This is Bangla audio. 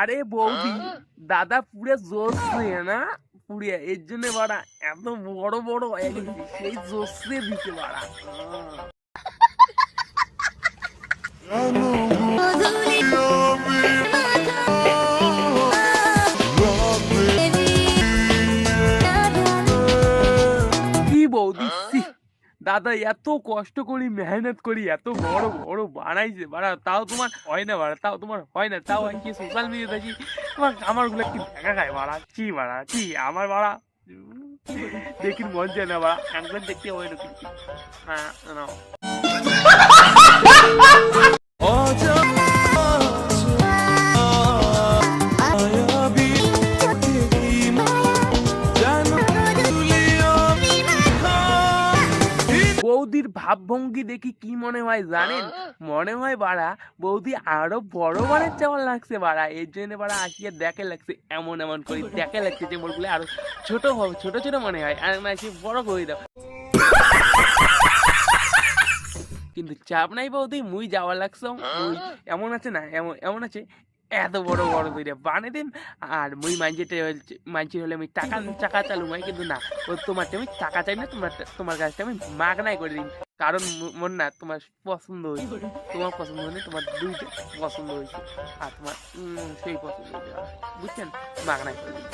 আরে বৌদি, দাদা পুরে জোসে না? পুড়িয়ে, এর জন্য বাড়া, এত বড় বড় হয়ে গেছে সেই দিতে বাড়া। দাদা, এত কষ্ট করি, মেহনত করি, এত বড় বড় বানাইছে, বাড়া। তাও তোমার হয় না, বাড়া, তাও তোমার হয় না। তাও আর কি সোশ্যাল মিডিয়া তোমার আমারগুলো কি দেখা খায়, বাড়া? কি বাড়া? কি, আমার, বাড়া? দেখি মন যায় না, বাড়া। একবার দেখতে হয় না কিন্তু হ্যাঁ বৌদির ভাবভঙ্গি দেখি কি মনে হয় জানেন? মনে হয় বাড়া বৌদি আরও বড় বানের চাওয়ার লাগছে বাড়া। এর জন্য বাড়া আসিয়া দেখে লাগছে এমন এমন করে দেখে লাগছে যে মোরগুলো আরও ছোট হবে ছোট ছোট মনে হয়। আর আমি আসি বড় করে দাও। কিন্তু চাপ নাই বৌদি মুই যাওয়ার লাগছে মুই এমন আছে না এমন এমন আছে এত বড় বড় দইরা বানিয়ে দিন। আর মুই মাঞ্জিতে মাঞ্জি হলে আমি টাকা টাকা চালু, মাই কিন্তু না। ও তোমার আমি টাকা চাই না, তোমার তোমার কাছটা আমি মাগনাই করে দিন কারণ মন না তোমার পছন্দ হয়েছে। তোমার পছন্দ হয়নি তোমার দুইটা পছন্দ হয়েছে। আর তোমার সেই পছন্দ হয়েছে। বুঝছেন? মাগনাই করে দিন